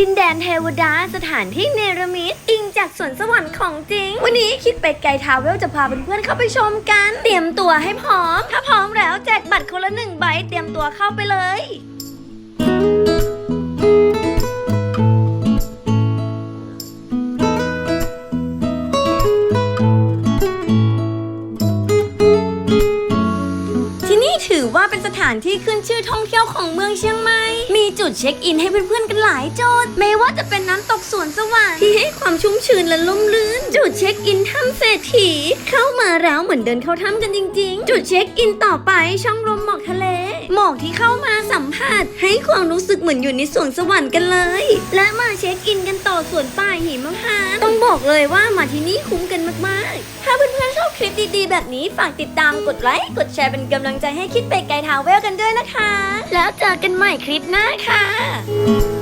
ดินแดนเทวดาสถานที่เนรมิตอิงจากสวนสวรรค์ของจริง วันนี้คิดเป็ดไก่ทาวเวลจะพาเพื่อนๆเข้าไปชมกัน เตรียมตัวให้พร้อม ถ้าพร้อมแล้วแจกบัตรคนละหนึ่งใบเตรียมตัวเข้าไปเลยที่นี่ถือว่าเป็นสถานที่ขึ้นชื่อท่องเที่ยวของเมืองเชียงใหม่ ดเช็คอินให้เพื่อนๆกันหลายจุดไม่ว่าจะเป็นน้ำตกสวนสวรรค์ที่ให้ความชุ่มชื้นและลุ่มลื่น จุดเช็คอินถ้ำเศรษฐีเข้ามาแล้วเหมือนเดินเข้าถ้ำกันจริง ๆ จุดเช็คอินต่อไปช่องลมหมอกทะเล หมอกที่เข้ามาสัมผัส ให้ความรู้สึกเหมือนอยู่ในสวนสวรรค์กันเลย และมาเช็คอินกันต่อสวนป่าหิมพานต์ต้องบอกเลยว่ามาที่นี่คุ้มกันมากๆ ดีๆ แบบนี้ฝากติดตามกดไลค์กดแชร์เป็นกำลังใจให้คิดไปไกลทาวเวลกันด้วยนะคะ แล้วเจอกันใหม่คลิปหน้าค่ะ